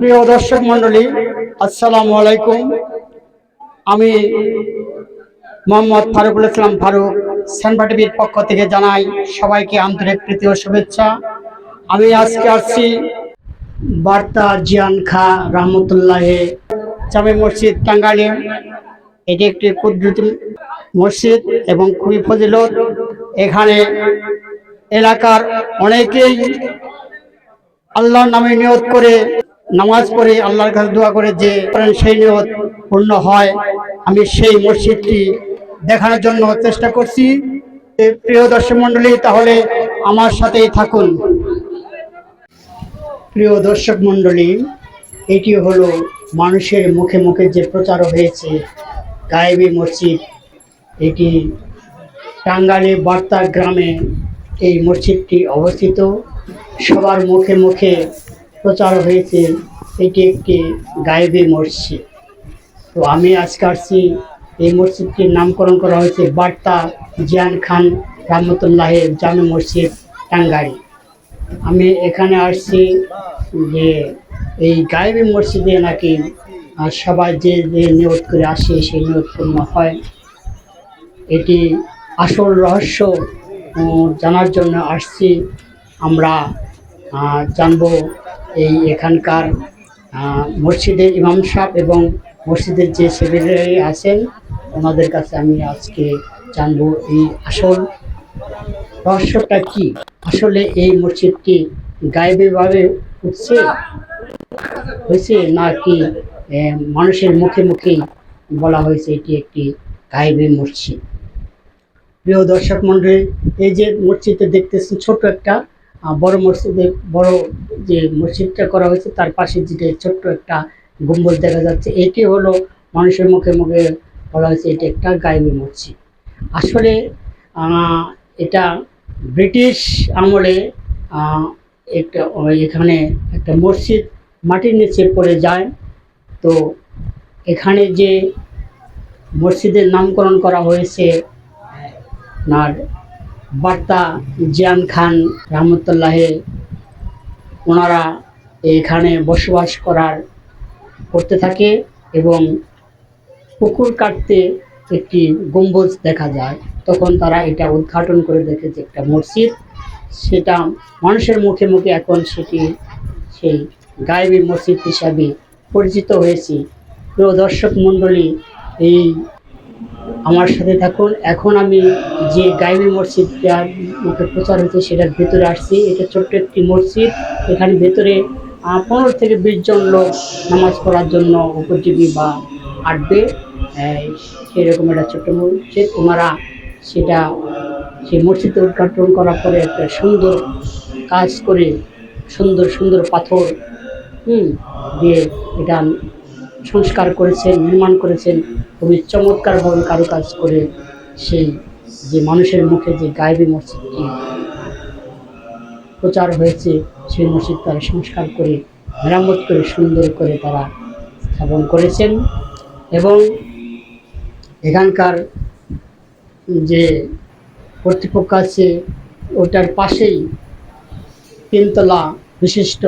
প্রিয় দর্শক মন্ডলী আসসালামু আলাইকুম। আমি মোহাম্মদ ফারুকুল ইসলাম ফারুক সেনভা টিভির পক্ষ থেকে জানাই সবাইকে আন্তরিক প্রীতি ও শুভেচ্ছা। আমি আজকে আসছি বার্তা জিয়ান খা রহমতুল্লাহ জামে মসজিদ টাঙ্গাইলে। এটি একটি কুদরতি মসজিদ এবং খুবই ফজিলত। এখানে এলাকার অনেকেই আল্লাহর নামে নিয়ত করে নামাজ পড়ে আল্লাহর কাছে দোয়া করে যে সেই নিয়ত পূর্ণ হয়, আমি সেই মসজিদটি দেখানোর জন্য চেষ্টা করছি। প্রিয় দর্শক মণ্ডলী, তাহলে আমার সাথেই থাকুন। প্রিয় দর্শক মণ্ডলী, এটি হলো মানুষের মুখে মুখে যে প্রচার হয়েছে, গায়েবী মসজিদ। এটি টাঙ্গাইলে বার্তা গ্রামে এই মসজিদটি অবস্থিত। সবার মুখে মুখে প্রচার হয়েছে, এটি একটি গায়েবী মসজিদ। তো আমি আজকে আসছি, এই মসজিদটির নামকরণ করা হয়েছে বার্তা জিয়ান খান রহমতুল্লাহের জামে মসজিদ, টাঙ্গাইল। আমি এখানে আসছি যে এই গায়েবী মসজিদে নাকি সবাই যে যে নিয়োগ করে আসে, সেই নিয়ত পূর্ণ হয়। এটি আসল রহস্য জানার জন্য আসছি। আমরা জানব এই এখানকার মসজিদের ইমাম সাহেব এবং মসজিদের যে সেক্রেটারি আছেন, ওনাদের কাছে আমি আজকে জানব এই আসল রহস্যটা কি? আসলে এই মসজিদটি গায়েবীভাবে উঠছে, হয়েছে নাকি মানুষের মুখে মুখেই বলা হয়েছে এটি একটি গায়েবী মসজিদ? প্রিয় দর্শক মন্ডলী, এই যে মসজিদে দেখতেছেন ছোট একটা বড় মসজিদে, বড় যে মসজিদটা করা হয়েছে, তার পাশে যেটা ছোট্ট একটা গম্বুজ দেখা যাচ্ছে, এটি হলো মানুষের মুখে মুখে বলা হয়েছে, এটি একটা গায়েবী মসজিদ। আসলে এটা ব্রিটিশ আমলে একটা, এখানে একটা মসজিদ মাটির নিচে পড়ে যায়। তো এখানে যে মসজিদের নামকরণ করা হয়েছে, আপনার বার্তা জিয়ান খান রহমতুল্লাহে ওনারা এখানে বসবাস করার করতে থাকে এবং পুকুর কাটতে একটি গম্বুজ দেখা যায়। তখন তারা এটা উদ্ঘাটন করে দেখে যে একটা মসজিদ, সেটা মানুষের মুখে মুখে এখন সেটি সেই গায়েবী মসজিদ হিসাবে পরিচিত হয়েছে। প্রিয় দর্শক মণ্ডলী, এই আমার সাথে থাকুন। এখন আমি যে গাইবি মসজিদটা মুখে প্রচার হয়েছে সেটার ভেতরে আসছি। এটা ছোট্ট একটি মসজিদ। এখানে ভেতরে পনেরো থেকে বিশ জন লোক নামাজ পড়ার জন্য উপযোগী বা আটবে সেরকম একটা ছোট্ট মসজিদ। ওনারা সেটা, সেই মসজিদ উদ্ঘাটন করার পরে একটা সুন্দর কাজ করে, সুন্দর সুন্দর পাথর, হুম, দিয়ে এটা সংস্কার করেছেন, নির্মাণ করেছেন খুবই চমৎকারভাবে কারুকাজ করে সেই যে মানুষের মুখে যে গায়েবী মসজিদটি প্রচার হয়েছে, সেই মসজিদ তারা সংস্কার করে, মেরামত করে, সুন্দর করে তারা স্থাপন করেছেন এবং এখানকার যে কর্তৃপক্ষ আছে, ওটার পাশেই তিনতলা বিশিষ্ট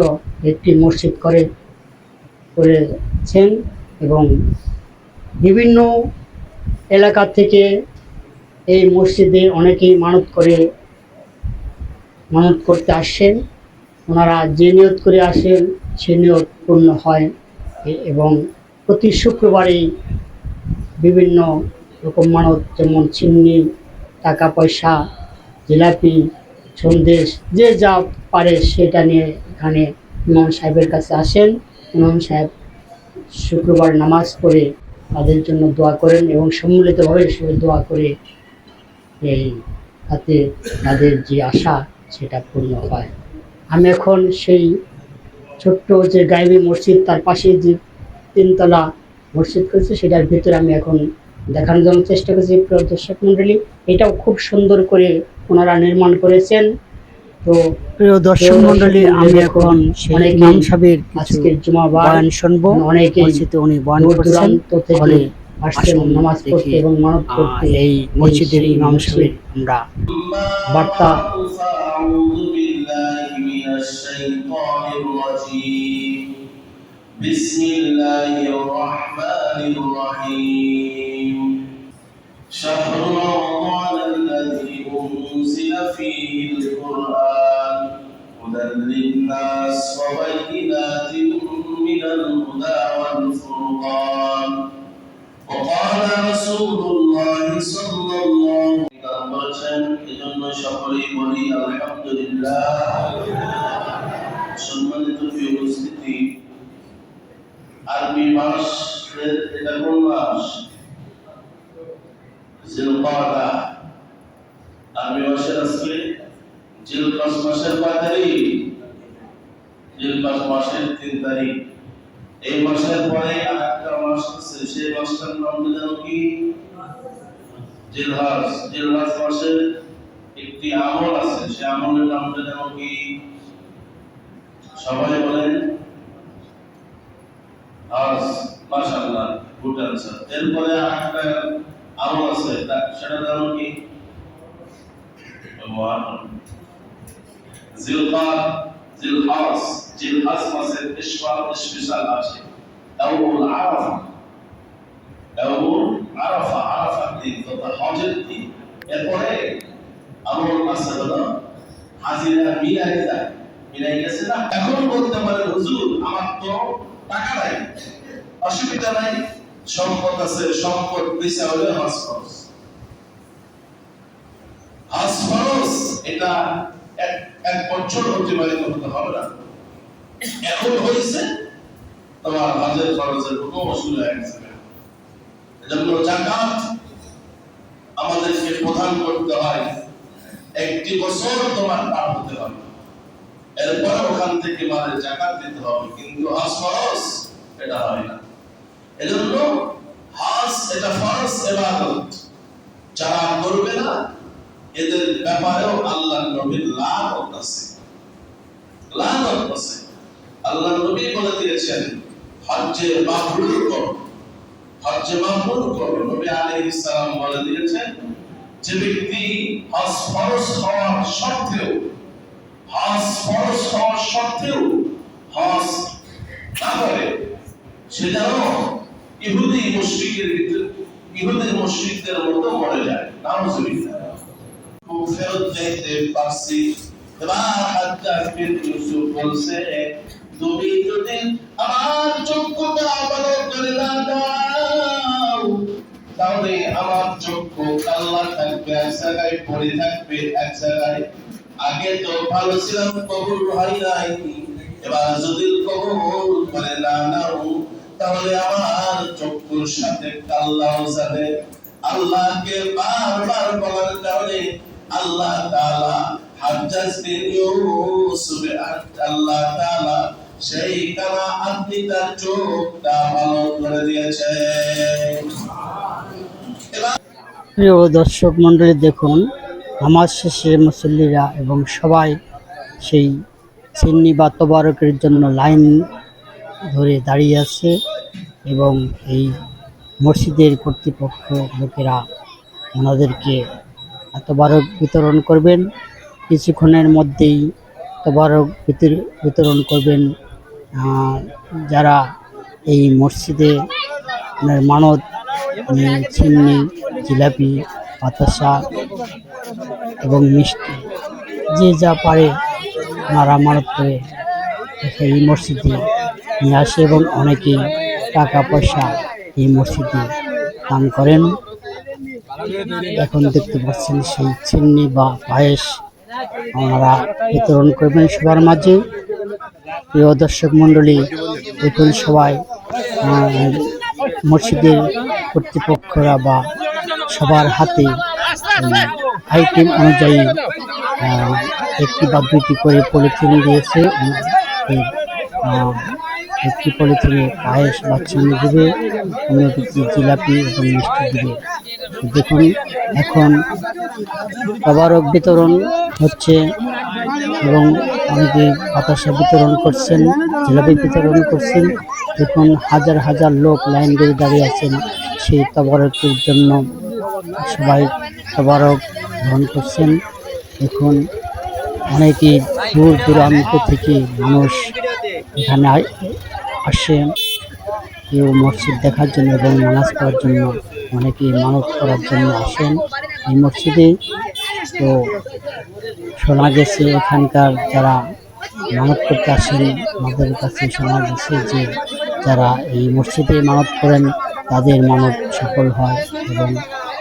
একটি মসজিদ করে করেছেন এবং বিভিন্ন এলাকা থেকে এই মসজিদে অনেকেই মানত করে, মানত করতে আসেন ওনারা যে নিয়ত করে আসেন, সে নিয়ত পূর্ণ হয় এবং প্রতি শুক্রবারেই বিভিন্ন রকম মানত, যেমন চিমনি টাকা পয়সা জিলাপি, সন্দেশ, যে যা পারে সেটা নিয়ে এখানে ইমাম সাহেবের কাছে আসেন। ইমাম সাহেব শুক্রবার নামাজ পড়ে তাদের জন্য দোয়া করেন এবং সম্মিলিতভাবে সে দোয়া করে এই তাতে তাদের যে আশা, সেটা পূর্ণ হয়। আমি এখন সেই ছোট্ট যে গাইবী মসজিদ, তার পাশে যে তিনতলা মসজিদ করেছে সেটার ভিতরে আমি এখন দেখানোর জন্য চেষ্টা করছি। দর্শক মণ্ডলী, এটাও খুব সুন্দর করে ওনারা নির্মাণ করেছেন। তো প্রিয় দর্শক মণ্ডলী আমি এখন অনেক ইমাম সাহেবের আজকের জুমা বয়ান শুনবো অনেকে মসজিদে উনি বয়ান করছেন থেকে আসছেন নামাজ পড়তে এবং মানত করতে এই মসজিদের ইমাম সাহেবের আমরা বার্তা أعوذ بالله من الشيطان الرجيم بسم الله الرحمن الرحيم شهر رمضان الذي أنزل فيه القرآن هدى للناس وبينات من الهدى والفرقان وقال رسول الله صلى الله عليه وسلم এজন্য সকলেই বলি আলহামদুলিল্লাহ সম্মানিত প্রিয় উপস্থিতি আরবি মাস এটা কোন মাস জিলকাদা আরবি কয় তারিখ। মাসের এই মাসের পরে মাসটার নাম একটি আমল আছে, সেই আমলের নামটা যেন কি? সবাই বলেন? আজ, মাশাআল্লাহ গুড আনসার এরপরে আরেকটা আমল আছে সেটা যেন কি? এরপরে আমল আছে হলো হাজিরা বলতে পারে আমার তো নাই। অসুবিধা নাই। সম্পদ আছে, সম্পদ পয়সা হলে হজ খরচ এটা এক এক বছর অতিবাহিত হতে হবে না। এখন হয়েছে, তোমার হজের খরচের কোনো অসুবিধা হয়ে গেছে এজন্য জাকাত আমাদেরকে প্রদান করতে হয়। একটি বছর তোমার পার হতে হবে। এরপর ওখান থেকে মালের জাকাত দিতে হবে, কিন্তু হজ ফরজ এটা হয় না। এজন্য হজ এটা ফরজ ইবাদত যারা করবে না এদের ব্যাপারেও আল্লাহ নবীর লানত আছে। আছে। আল্লাহ নবী বলে দিয়েছেন, হজ্জে করো হজ্জে করো নবী আলাইহিস সালাম বলে দিয়েছেন, যে ব্যক্তি হজ ফরজ হওয়ার সত্ত্বেও হজ ফরজ হওয়ার সত্ত্বেও হজ না করে, সে যেন ইহুদি মুশরিকের ইহুদি মুশরিকদের মতো মরে যায়। নাউজুবিল্লাহ। আমার চক্ষুটা কাল্লা থাকবে, এক জায়গায় পড়ে থাকবে, এক জায়গায়। আগে তো ভালো ছিলাম, কবুল হয় নাই। এবার যদি কবুল করে না নাও, তাহলে আমার চক্ষুর সাথে কাল্লাও যাবে। আল্লাহকে বারবার বলার কারণে আল্লাহ তাআলা হাজ্জাজ বিন আল্লাহ তাআলা সেই কানা আপনি তার চোখটা ভালো করে দিয়েছে প্রিয় দর্শক মণ্ডলী, দেখুন, নামাজ শেষে মুসল্লিরা এবং সবাই সেই চিন্নি বা তবারকের জন্য লাইন ধরে দাঁড়িয়ে আছে এবং এই মসজিদের কর্তৃপক্ষ লোকেরা ওনাদেরকে তবারক বিতরণ করবেন, কিছুক্ষণের মধ্যেই তবারক বিতর- বিতরণ করবেন যারা এই মসজিদে মানত চিন্নি জিলাপি, বাতাসা এবং মিষ্টি, যে যা পারে ওনারা মানত করে এই মসজিদে নিয়ে আসে এবং অনেকেই টাকা পয়সা এই মসজিদে দান করেন। এখন দেখতে পাচ্ছেন সেই চিন্নি বা পায়েস আমরা বিতরণ করবেন সবার মাঝে। প্রিয় দর্শক মণ্ডলী দেখুন সবাই মসজিদের কর্তৃপক্ষরা বা সবার হাতে আইটেম অনুযায়ী একটি বা দুটি করে পলিথিন দিয়েছে। একটি পলিথিনে পায়েস বা চিনি দেবে অন্যটি জিলাপি এবং মিষ্টি দেবে। দেখুন, এখন তবারক বিতরণ হচ্ছে এবং অনেকে বাতাসা বিতরণ করছেন, জিলাপি বিতরণ করছেন। দেখুন, হাজার হাজার লোক লাইন দিয়ে দাঁড়িয়ে আছেন সেই তবারকের জন্য। সবাই তবারক গ্রহণ করছেন। দেখুন অনেকে দূর দূরান্ত থেকে মানুষ এখানে আই- আসে কেউ মসজিদ দেখার জন্য এবং নামাজ পড়ার জন্য, অনেকেই মানত করার জন্য আসেন এই মসজিদে। তো শোনা গেছে এখানকার যারা মানত করতে আসেন, আমাদের কাছে শোনা গেছে যে যারা এই মসজিদে মানত করেন, তাদের মানত সফল হয় এবং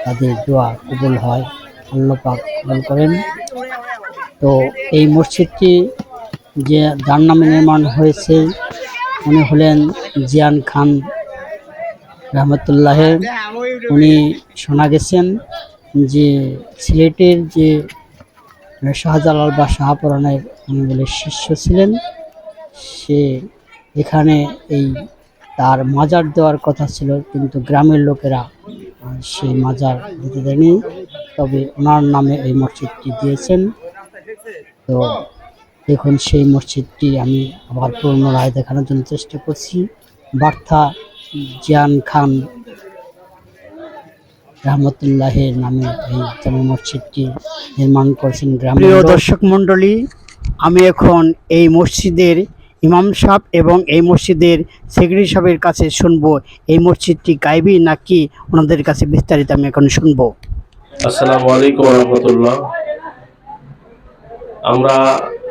তাদের দোয়া কবুল হয়। আল্লাহ পাক কবুল করেন। তো এই মসজিদটি যে যার নামে নির্মাণ হয়েছে উনি হলেন জিয়ান খান রহমতুল্লাহের উনি শোনা গেছেন যে সিলেটের যে শাহজালাল বা শাহপুরাণের উনি বলে শিষ্য ছিলেন, সে এখানে এই তার মাজার দেওয়ার কথা ছিল, কিন্তু গ্রামের লোকেরা সেই মাজার দিতে দেয়নি। তবে ওনার নামে এই মসজিদটি দিয়েছেন। তো দেখুন সেই মসজিদটি আমি আবার পুনরায় দেখানোর জন্য চেষ্টা করছি। বার্থা জিয়ান খান রহমতুল্লাহের নামে এই জামে মসজিদটি নির্মাণ করেছেন গ্রামের প্রিয় দর্শক মণ্ডলী আমি এখন এই মসজিদের ইমাম সাহেব এবং এই মসজিদের সেক্রেটারি সাহেবের কাছে শুনব এই মসজিদটি গাইবি নাকি ওনাদের কাছে বিস্তারিত আমি এখন শুনব। আসসালামু আলাইকুম রহমতুল্লাহ। আমরা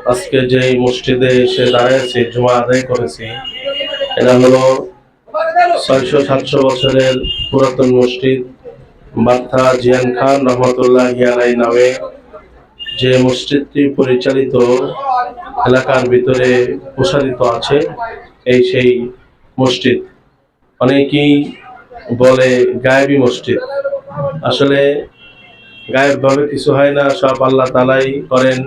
আজকে যে মসজিদে এসে দাঁড়িয়েছি জুমা আদায় করেছি, এটা হলো ছয়শো সাতশো বছরের পুরাতন মসজিদ বার্থা জিয়ান খান রহমতুল্লাহ হিয়ালাই নামে। যে মসজিদটি পরিচালিত এলাকার ভিতরে প্রসারিত আছে, এই সেই মসজিদ। অনেকেই বলে গায়েবী মসজিদ। আসলে গায়েবভাবে কিছু হয় না, সব আল্লাহ তালাই করেন।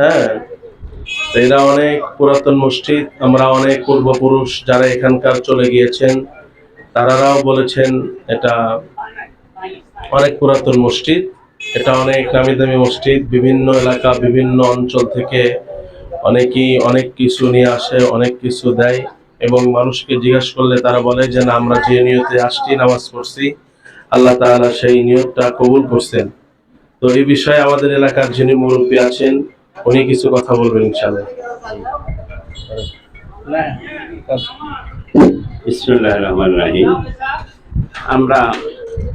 হ্যাঁ এরা অনেক পুরাতন মসজিদ, আমরা অনেক পূর্বপুরুষ যারা এখানকার চলে গিয়েছেন তারাও বলেছেন এটা অনেক পুরাতন মসজিদ, এটা অনেক নামি দামি মসজিদ, বিভিন্ন এলাকা, বিভিন্ন অঞ্চল থেকে অনেকেই অনেক কিছু নিয়ে আসে, অনেক কিছু দেয় এবং মানুষকে জিজ্ঞাসা করলে তারা বলে যে, না, আমরা যে নিয়তে আসছি, নামাজ পড়ছি, আল্লাহ তাআলা সেই নিয়তটা কবুল করছেন। তো এই বিষয়ে আমাদের এলাকার যিনি মুরব্বী আছেন উনি কিছু কথা বলবেন ইনশাআল্লাহ। আমরা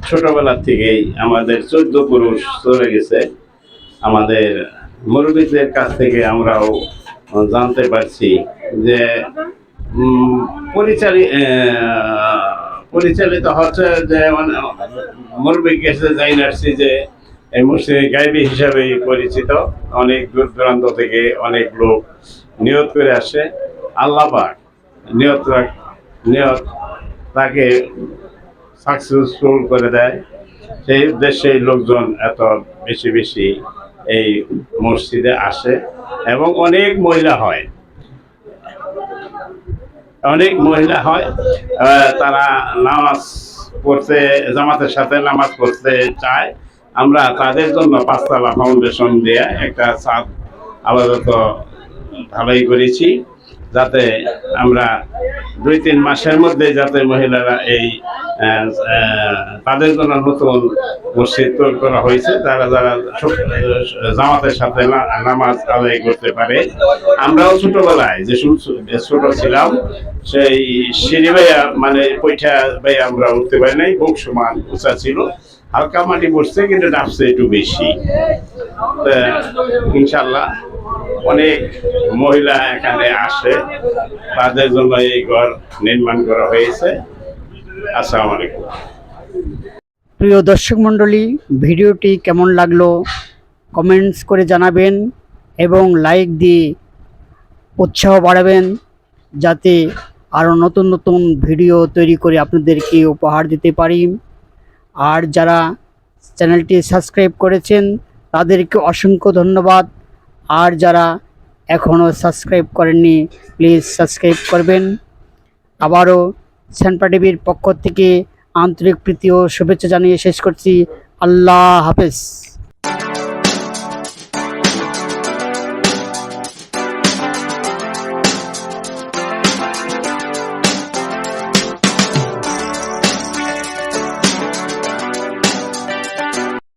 ছোটবেলা থেকেই আমাদের চোদ্দ পুরুষ চলে গেছে। আমাদের মুরব্বীদের কাছ থেকে আমরাও জানতে পারছি যে পরিচালি পরিচালিত হচ্ছে যে মানে মুরব্বী কাছে যাই আসছি যে এই মসজিদে গাইবী হিসাবে পরিচিত। অনেক দূর দূরান্ত থেকে অনেক লোক নিয়ত করে আসে। আল্লাহ নিয়ত নিয়ত তাকে সাকসেসফুল করে দেয়। সেই উদ্দেশ্যে লোকজন এত বেশি বেশি এই মসজিদে আসে এবং অনেক মহিলা হয়। অনেক মহিলা হয়। তারা নামাজ পড়তে, জামাতের সাথে নামাজ পড়তে চায়। আমরা তাদের জন্য পাঁচতলা ফাউন্ডেশন দিয়ে একটা ছাদ আপাতত ঢালাই করেছি, যাতে আমরা দুই তিন মাসের মধ্যে যাতে মহিলারা এই তাদের জন্য নতুন মসজিদ তৈরি করা হয়েছে, তারা যারা জামাতের সাথে নামাজ আদায় করতে পারে। আমরাও ছোটবেলায় যে ছোট ছিলাম, সেই সিঁড়ি ভাইয়া মানে পৈঠা ভাইয়া আমরা উঠতে পারি নাই বুক সমান উঁচা ছিল। হালকা মাটি বসছে কিন্তু ডাবছে একটু বেশি। ইনশাল্লাহ অনেক মহিলা এখানে আসে। তাদের জন্য এই ঘর নির্মাণ করা হয়েছে। আসসালামু আলাইকুম। প্রিয় দর্শক মণ্ডলী, ভিডিওটি কেমন লাগল কমেন্টস করে জানাবেন এবং লাইক দিয়ে উৎসাহ বাড়াবেন যাতে আরও নতুন নতুন ভিডিও তৈরি করে আপনাদেরকে উপহার দিতে পারি। আর যারা চ্যানেলটি সাবস্ক্রাইব করেছেন, তাদেরকে অসংখ্য ধন্যবাদ। আর যারা এখনও সাবস্ক্রাইব করেননি, প্লিজ সাবস্ক্রাইব করবেন। আবারও সেন্ট্রা টিভির পক্ষ থেকে আন্তরিক প্রীতি ও শুভেচ্ছা জানিয়ে শেষ করছি। আল্লাহ হাফেজ।